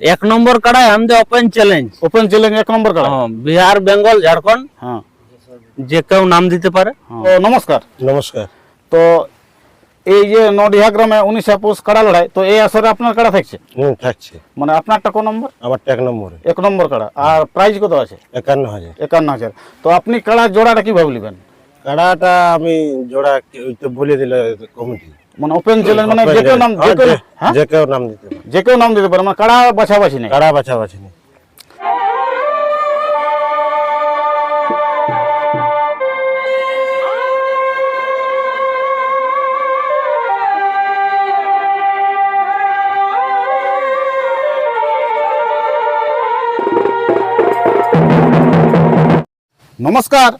এক নম্বর কাড়ায় আমাদের open challenge open challenge এক নম্বর কাড়া বিহার বেঙ্গল ঝাড়খণ্ড। হ্যাঁ। যে কেউ নাম দিতে পারে। তো নমস্কার। নমস্কার। তো এই যে নডিহা গ্রামে উনিশ আপোষ কাড়া লড়াই তো এই আসরে আপনার কাড়া থাকছে? হুম থাকছে। মানে আপনারটা কোন নম্বর? আমার এক নম্বরে। এক নম্বর কাড়া। আর প্রাইজ কত আছে? একান্ন হাজার। একান্ন হাজার। তো আপনি কাড়া জোড়াটা কীভাবে নেবেন? কাড়াটা আমি জোড়া তো বলে দিল কমিটি মানে ওপেন চ্যালেঞ্জ মানে যে কেউ নাম যে কেউ হ্যাঁ? যে কেউ নাম দিতে পারে। যে কেউ নাম দিতে পারে মানে কাড়া বাছাবাছি নেই। কাড়া বাছাবাছি নেই। নমস্কার।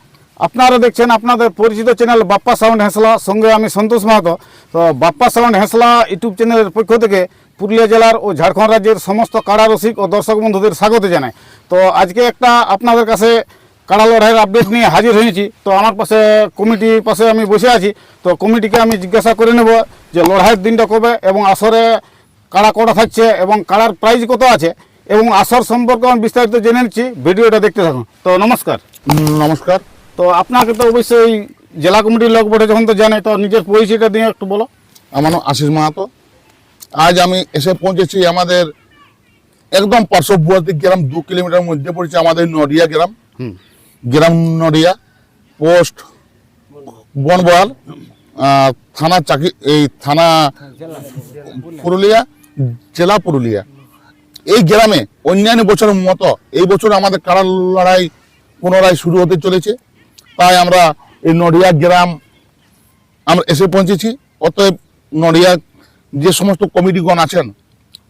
আপনারা দেখছেন আপনাদের পরিচিত চ্যানেল বাপ্পা সাউন্ড হেঁসলা, সঙ্গে আমি সন্তোষ মাহাতো। তো বাপ্পা সাউন্ড হেঁসলা ইউটিউব চ্যানেলের পক্ষ থেকে পুরুলিয়া জেলার ও ঝাড়খণ্ড রাজ্যের সমস্ত কাড়া রসিক ও দর্শক বন্ধুদের স্বাগত জানাই। তো আজকে একটা আপনাদের কাছে কাড়া লড়াইয়ের আপডেট নিয়ে হাজির হয়েছি। তো আমার পাশে কমিটির পাশে আমি বসে আছি। তো কমিটিকে আমি জিজ্ঞাসা করে নেব যে লড়াইয়ের দিনটা কবে এবং আসরে কাড়া কটা থাকছে এবং কাড়ার প্রাইজ কত আছে এবং আসর সম্পর্কে আমি বিস্তারিত জেনে নিচ্ছি। ভিডিওটা দেখতে থাকুন। তো নমস্কার। নমস্কার। তো আপনাকে তো অবশ্যই জেলা কমিটির লোক বটে যখন তো জানে তো নিজের পরিচয়টা দিয়ে একটু বলো। আমার নাম আশিস মাহাতো। আজ আমি এসে পৌঁছেছি আমাদের একদম পার্শ্ববর্তী গ্রাম দু কিলোমিটার মধ্যে পড়েছে আমাদের নডিয়া গ্রাম। গ্রাম নডিয়া পোস্ট বনবহাল আহ, থানা চাকি এই থানা পুরুলিয়া জেলা পুরুলিয়া। এই গ্রামে অন্যান্য বছরের মতো এই বছর আমাদের কাড়া লড়াই পুনরায় শুরু হতে চলেছে। তাই আমরা এই নডিয়া গ্রাম আমরা এসে পৌঁছেছি। অতএব নডিয়া যে সমস্ত কমিটিগণ আছেন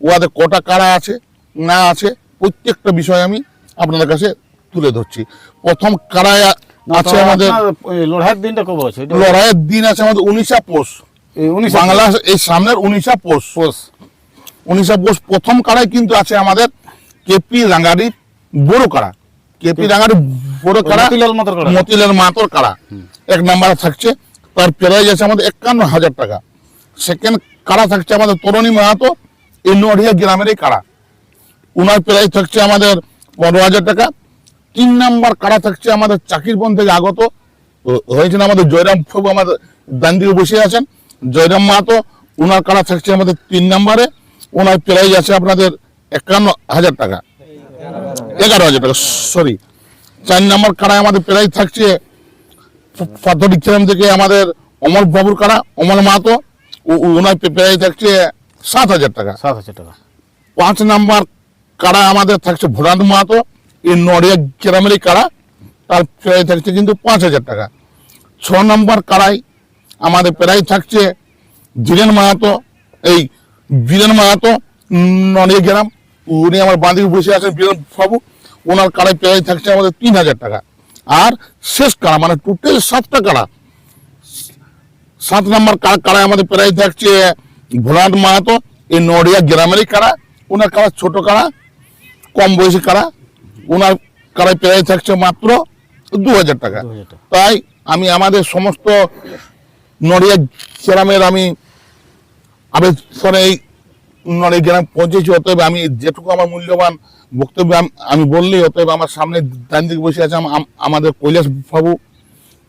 ওদের কটা কারা আছে না আছে প্রত্যেকটা বিষয় আমি আপনাদের কাছে তুলে ধরছি। প্রথম কারায় আছে আমাদের লড়াইয়ের দিনটা কবে আছে? লড়াইয়ের দিন আছে আমাদের উনিশা পোষ। বাংলা এই সামনের উনিশা পোষ। পোষ। উনিশা পোষ প্রথম কারায় কিন্তু আছে আমাদের কেপি রাঙ্গারির বড় কারা কেপি রাঙ্গারির বড় কারা মতিলাল মাতর কাড়া। এক নাম্বারে থাকছে তার প্রাইজ আছে আমাদের একান্ন হাজার টাকা। সেকেন্ড কারা থাকছে আমাদের তরুণী মাহাতো এই নড়িয়া গ্রামেরই কারা উনার প্রাইজ থাকছে আমাদের পনেরো হাজার টাকা। তিন নাম্বার কারা থাকছে আমাদের চাকিরবন থেকে আগত হয়েছেন আমাদের জয়রাম প্রভু আমাদের ডান দিকে বসে আছেন। জয়রাম মাহাতো উনার কারা থাকছে আমাদের তিন নাম্বারে। ওনার প্রাইজ আছে আপনাদের একান্ন হাজার টাকা। এগারো হাজার টাকা সরি চার নাম্বার কাড়ায় আমাদের প্রাইজ থাকছে চ্যানেল থেকে আমাদের অমর বাবুর কাড়া অমর মাহাতো ওনার প্রাইজ থাকছে সাত হাজার টাকা। সাত হাজার টাকা। পাঁচ নাম্বার কাড়া আমাদের থাকছে ভোলান মাহাতো এই নড়িয়া গ্রামেরই কাড়া তার প্রাইজ থাকছে কিন্তু পাঁচ হাজার টাকা। ছ নম্বর কাড়াই আমাদের প্রাইজ থাকছে ধীরেন মাহাতো এই বীরেন মাহাতো নড়িয়া গ্রাম উনি আমার বাঁধিকে বসে আছেন বীরেন বাবু। ওনার কাড়াই প্রাইজ থাকছে আমাদের তিন হাজার টাকা। আর শেষ কাড়া মানে টোটাল সাতটা কাড়া। সাত নম্বর কাড়া কাড়ায় আমাদের প্রাইজ থাকছে ভোলাট মাহাতো এই নড়িয়া গ্রামেরই কাড়া। ওনার কাড়া ছোট কাড়া কম বয়সী কাড়া। ওনার কাড়ায় প্রাইজ থাকছে মাত্র দু হাজার টাকা। দু হাজার টাকা। তাই আমি আমাদের সমস্ত নড়িয়া গ্রামের আমি আবেদনে এই নড়িয়া গ্রাম পৌঁছেছি অতএব আমি যেটুকু আমার মূল্যবান বক্তব্য আমি বললেই অতএব আমার সামনে ডান দিকে বসে আছে আম- আম- আমাদের কৈলাস বাবু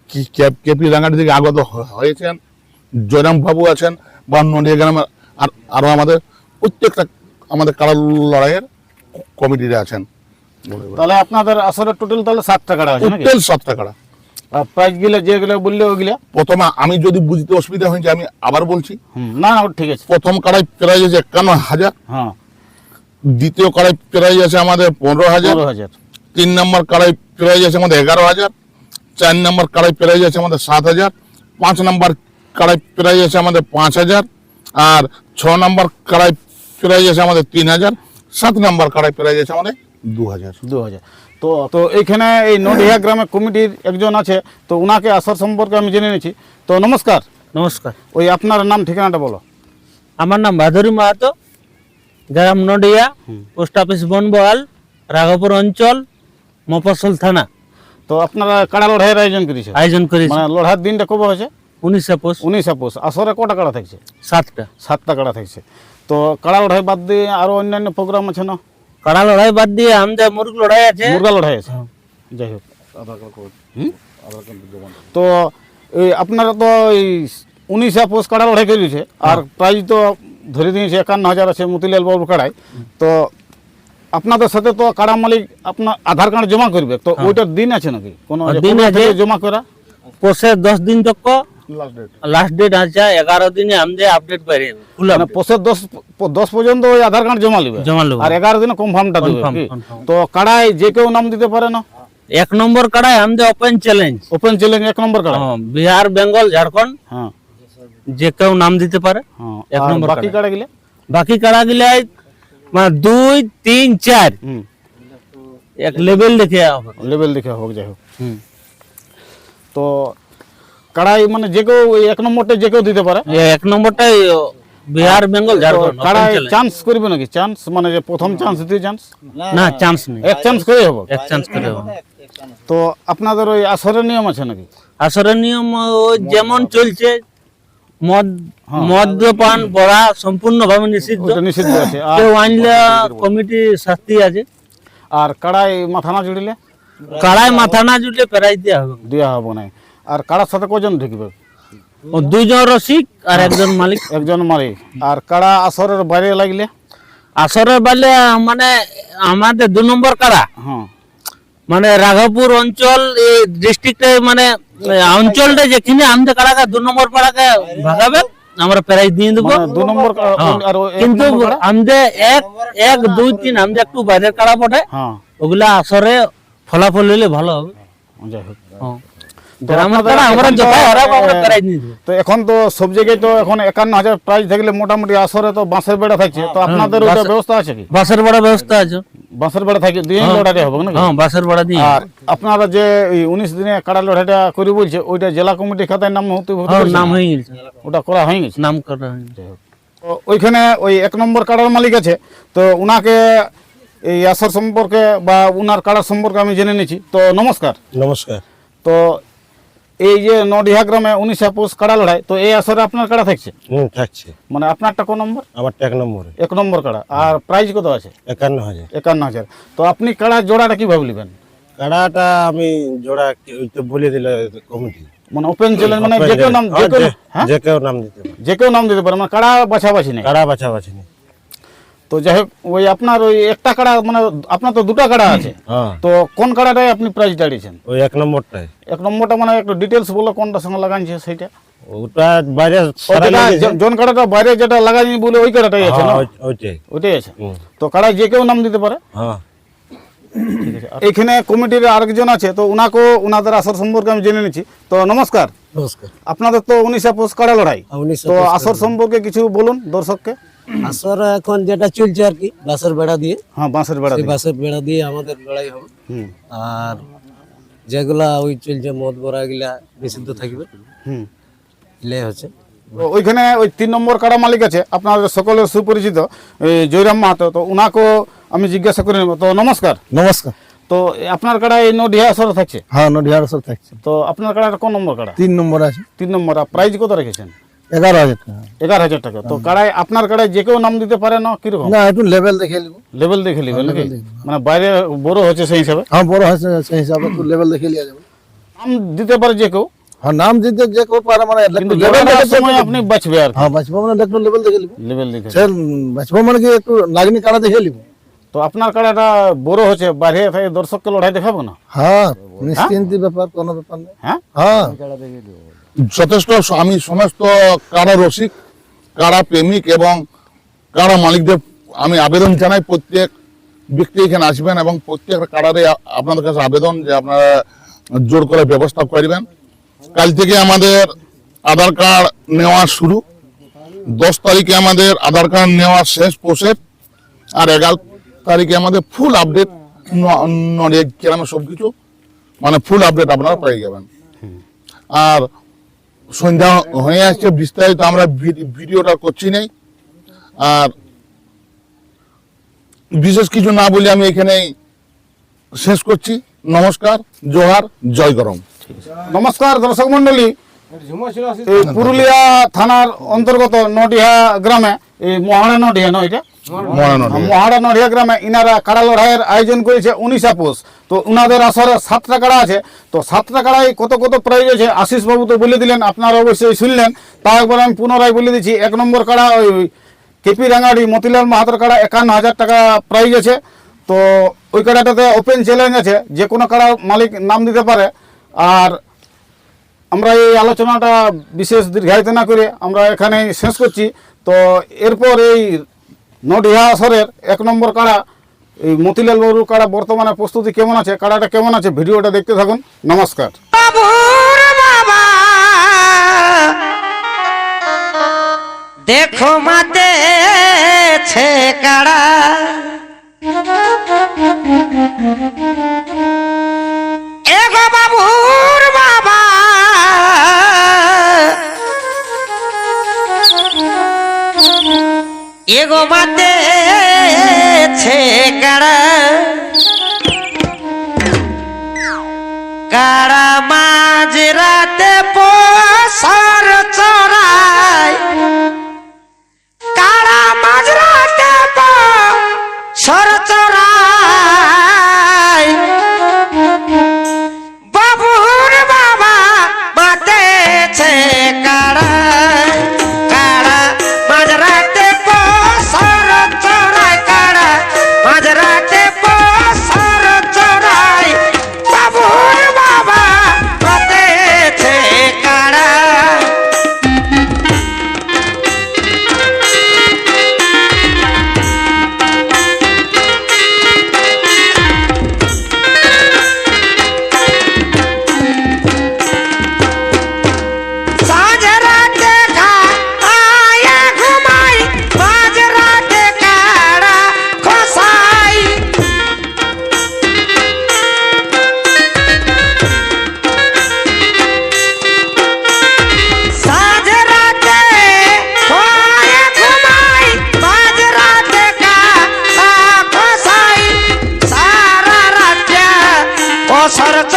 কে- কেপি রাঙ্গাটি থেকে আগত হয়েছেন জয়রাম বাবু আছেন বা নড়িয়া গ্রামের আর আরও আমাদের প্রত্যেকটা আমাদের কারা লড়াইয়ের কমিটিতে আছেন। তাহলে আপনাদের আসলে টোটাল তাহলে সাত টাকা আছে টোটাল সাতটা কারা আর যেগুলো বললে ওইগুলা প্রথমে আমি যদি বুঝতে অসুবিধা হয়েছে আমি আবার বলছি। না না ঠিক আছে। প্রথম কাড়াই প্রাইজ আছে একান্ন হাজার। হ্যাঁ। দ্বিতীয় কাড়াই প্রাইজ আছে আমাদের পনেরো হাজার। হাজার। তিন নম্বর কাড়াই প্রাইজ আছে আমাদের এগারো হাজার। চার নম্বর কাড়াই প্রাইজ আছে আমাদের সাত হাজার। পাঁচ নম্বর কাড়াই প্রাইজ আছে আমাদের পাঁচ হাজার। আর ছ নম্বর কাড়াই প্রাইজ আছে আমাদের তিন হাজার। সাত নম্বর কাড়াই প্রাইজ আছে আমাদের দু হাজার। দু হাজার। তো তো এইখানে এই নডিহা গ্রামে কমিটির একজন আছে তো ওনাকে আসার সম্পর্কে আমি জেনে নিয়েছি তো নমস্কার। নমস্কার। ওই আপনার নাম ঠিকানাটা বলো। আমার নাম ভাদুরী মাহাতো গ্রাম নডিয়া পোস্ট অফিস বনবহাল রাঘবপুর অঞ্চল মফসল থানা। তো আপনারা কাড়া লড়াইয়ের আয়োজন করেছে আয়োজন করেছি। মানে লড়ার দিনটা কবে হয়েছে? উনিশ আপোষ উনিশ আপোষ আসরে কটা কাড়া থাকছে? সাতটা। সাতটা কাড়া থাকছে। তো কাড়া লড়াই বাদ দিয়ে আরও অন্যান্য প্রোগ্রাম আছে না? কাড়া লড়াই বাদ দিয়ে আমাদের মুরগ লড়াই আছে? মুরগা লড়াই আছে। যাই হোক। হুম? তো এই আপনারা তো এই উনিশে পোষ কাড়া লড়াই করেছে আর প্রাইজ তো ধরে দিয়েছে একান্ন হাজার আছে মতিলাল বাবুর কাড়াই তো আপনাদের সাথে তো কাড়া মালিক আপনার আধার কার্ড জমা করবে তো ওইটার দিন আছে নাকি? কোনো হ্যাঁ, দিন আছে। জমা করা? পোষে দশ দিন তক লাস্ট ডেট আছে এগারো দিনে আমাদের আপডেট পারি ফুল মানে পোষের দশ দশ পর্যন্ত ওই আধার কার্ড জমা নেবে। জমা নেব। আর এগারো দিনে কনফার্মটা দেবে। তো কাড়াই যে কেউ নাম দিতে পারে না? এক নম্বর কাড়াই আমাদের ওপেন চ্যালেঞ্জ ওপেন চ্যালেঞ্জ এক নম্বর কাড়া বিহার বেঙ্গল ঝাড়খণ্ড। হ্যাঁ। যে কেউ নাম দিতে পারে হ্যাঁ এক নম্বর বাকি কাড়া গেলে বাকি কাড়া গিলে মানে দুই তিন চার। এক লেভেল দেখে লেভেল দেখে হোক যাই হোক। তো কাড়াই মানে যে কেউ ওই এক নম্বরটা যে কেউ দিতে পারে। এক নম্বরটাই বিহার বেঙ্গল ঝাড়খণ্ড কাড়াই চান্স করবে নাকি? চান্স মানে যে প্রথম চান্স দ্বিতীয় চান্স না চান্স নেই। এক চান্স করে হবে। এক চান্স করে হবে। তো আপনাদের ওই আসরের নিয়ম আছে নাকি? আসরের নিয়ম যেমন চলছে মদ মদ্যপান পড়া সম্পূর্ণভাবে নিষিদ্ধ। নিষিদ্ধ আছে। আর কেউ আনলে কমিটি শাস্তি আছে। আর কাড়াই মাথা না জুড়িলে? কাড়ায় মাথা না জুটলে প্রাইজ দেওয়া হবে। দেওয়া হবে না আর কাড়ার সাথে কজন ঢুকবে? ও দুইজন রসিক আর একজন মালিক। একজন মালিক। আর কাড়া আসরের বাইরে লাগলে? আসরের বালে মানে আমাদের দু নম্বর কাড়া। হ্যাঁ। মানে রাঘবপুর অঞ্চল এই ডিস্ট্রিক্টে মানে অঞ্চলটা যেখানে আমাদের কাড়াকে দু নম্বর পাড়াকে ভাগাবে আমরা প্রাইজ দিয়ে দেবো। মানে দু নম্বর হ্যাঁ। কিন্তু আমাদের এক এক দুই তিন আমাদের একটু বাইরের কাড়া পড়ে হ্যাঁ। ওগুলা আসরে ফলাফল হলে ভালো হবে। যাই হোক। হ্যাঁ। তো আপনাদের আমরা এখন তো, এখন তো সব জায়গায় তো এখন একান্ন হাজার প্রাইস থাকলে মোটামুটি আসরে তো বাঁশের বেড়া থাকছে। তো আপনাদের ওইটা ব্যবস্থা আছে কি? বাসের বড় ব্যবস্থা আছে। বাঁশের বেড়া থাকে দিয়ে লড়াই হবে হ্যাঁ বাসের বড় দিয়ে। আর আপনারা যে উনিশ দিনে কাড়া লড়াইটা করে বলছে ওইটা জেলা কমিটি খাতায় নাম হতে হ্যাঁ? নাম হয়ে গেছে। ওটা করা হয়ে গেছে? নাম করা হয়ে গেছে। ওইখানে ওই এক নম্বর কাড়ার মালিক আছে। তো উনাকে এই আসর সম্পর্কে বা উনার কাড়ার সম্পর্কে আমি জেনে নিয়েছি তো নমস্কার। নমস্কার। তো এই যে নডিহা গ্রামে উনিশে পোষ কাড়া লড়াই তো এই আসরে আপনার কাড়া থাকছে? হুম থাকছে। মানে আপনারটা কোন নম্বর? আমার এক নম্বরে। এক নম্বর কাড়া। আর প্রাইজ কত আছে? একান্ন হাজার। একান্ন হাজার। তো আপনি কাড়া জোড়াটা কীভাবে নেবেন? কাড়াটা আমি জোড়া ওই তো বলে দিল কমিটি। মানে ওপেন চ্যালেঞ্জ মানে যে কেউ নাম যে হ্যাঁ, কেউ হ্যাঁ? যে কেউ নাম দিতে পারে। যে কেউ নাম দিতে পারে মানে কাড়া বাছাবাছি নেই। কাড়া বাছাবাছি নেই। তো যাই হোক ওই আপনার ওই একটা কাড়া মানে আপনার তো দুটো কাড়া আছে। হ্যাঁ। তো কোন কাড়াটায় আপনি প্রাইজ দাঁড়িয়েছেন? ওই এক নম্বরটাই এক নম্বরটা মানে একটু ডিটেলস বলো কোনটার সঙ্গে লাগাইছে সেটা ওটা বাইরে। জন কাড়াটা বাইরে যেটা লাগাইনি বলে ওই কাড়াটাই আছে না? হ্যাঁ, ওইটাই। ওইটাই আছে। তো কাড়ায় যে কেউ নাম দিতে পারে? হ্যাঁ। আর এইখানে কমিটির আরেকজন আছে তো উনাকেও উনাদের আসর সম্পর্কে আমি জেনে নিচ্ছি। তো নমস্কার। নমস্কার। আপনাদের তো উনিশে পোষ কাড়া লড়াই। তো আসর সম্পর্কে কিছু বলুন দর্শককে। আসর এখন যেটা চলছে আর কি বাসের বেড়া দিয়ে। হ্যাঁ বাঁশের বেড়া দিয়ে। বাসের বেড়া দিয়ে আমাদের লড়াই হবে। আর যেগুলা ওই চলছে মদ বড়া গিলা নিষিদ্ধ থাকবে। হুম। এলাই হচ্ছে। তো ওইখানে ওই তিন নম্বর কাড়া মালিক আছে আপনাদের সকলের সুপরিচিত জয়রাম মাহাতো। তো উনাকেও আমি জিজ্ঞাসা করে নেব। তো নমস্কার। নমস্কার। তো আপনার কাড়া এই নডিহা আসরে থাকছে? হ্যাঁ নডিহার সব থাকছে। তো আপনার কাড়াটা কোন নম্বর কাড়া? তিন নম্বর আছে। তিন নম্বর আর প্রাইজ কত রেখেছেন? এগারো হাজার টাকা। এগারো হাজার টাকা। তো কাড়ায় আপনার কাড়ায় যে কেউ নাম দিতে পারে না কীরকম? না একটু লেভেল দেখে নিব। লেভেল দেখে নেবেন নাকি? মানে বাইরে বড় হচ্ছে সেই হিসাবে? হ্যাঁ বড় হয়েছে সেই হিসাবে একটু লেভেল দেখে লিয়া যাবে। নাম দিতে পারে যে কেউ? হ্যাঁ নাম দিতে যে কেউ পারে মানে কিন্তু একটু লেভেল জোড়া দেখে দেওয়ার সময় আপনি বাঁচবে আর কি। হ্যাঁ বাঁচবো মানে একটু লেভেল দেখে নিব। লেভেল দেখে সে বাঁচবো মানে কি একটু লাগনি কাড়া দেখে নিব। তো আপনার কাড়াটা বড় হচ্ছে বাইরে থেকে দর্শককে লড়াই দেখাবো না? হ্যাঁ নিশ্চিন্তি ব্যাপার কোনো ব্যাপার নেই হ্যাঁ? হ্যাঁ। যথেষ্ট আমি সমস্ত কারা রসিক, কারা প্রেমিক এবং কারা মালিকদের আমি আবেদন জানাই। প্রত্যেক ব্যক্তি এখানে আসবেন এবং প্রত্যেক কারারে আপনাদের কাছে আবেদন যে আপনারা জোর করে ব্যবস্থা করবেন কাল থেকে আমাদের আধার কার্ড নেওয়া শুরু। দশ তারিখে আমাদের আধার কার্ড নেওয়া শেষ প্রসেস আর এগারো তারিখে আমাদের ফুল আপডেট নড়িয়া, গ্রামে সব কিছু মানে ফুল আপডেট আপনারা পেয়ে যাবেন। আর সন্ধ্যা হয়ে আসছে, বিস্তারিত আমরা ভিডি- ভিডিওটা করছি নাই। আর বিশেষ কিছু না বলে আমি এখানে শেষ করছি। নমস্কার, জোহার, জয় গরম। নমস্কার দর্শক মন্ডলী পুরুলিয়া থানার অন্তর্গত নডিহা গ্রামে, এই মহাড়া নডিহা নয় এটা? নডিহা গ্রামে ইনারা কাড়া লড়াইয়ের আয়োজন করেছে উনিশা পোষ তো সাতটা আছে। তো সাতটা কাড়াই কত কত প্রাইজ আছে? তো বলে দিলেন, আপনারা অবশ্যই শুনলেন। একবার আমি পুনরায় বলে দিচ্ছি, এক নম্বর ওই রাঙাড়ি একান্ন হাজার টাকা প্রাইজ আছে। তো ওই ওপেন চ্যালেঞ্জ আছে, যে কোনো মালিক নাম দিতে পারে। আর আমরা এই আলোচনাটা বিশেষ দীর্ঘায়িত না করে আমরা এখানে শেষ করছি। তো এরপর এই নডিহা আসরের এক নম্বর কাড়া, এই মতিলাল বাবুর কাড়া বর্তমানে প্রস্তুতি কেমন আছে, কাড়াটা কেমন আছে, ভিডিওটা দেখতে থাকুন। নমস্কার। দেখো মাতে কাড়া। এগো মাতে কাড়া কারা মাঝ রাতে আসার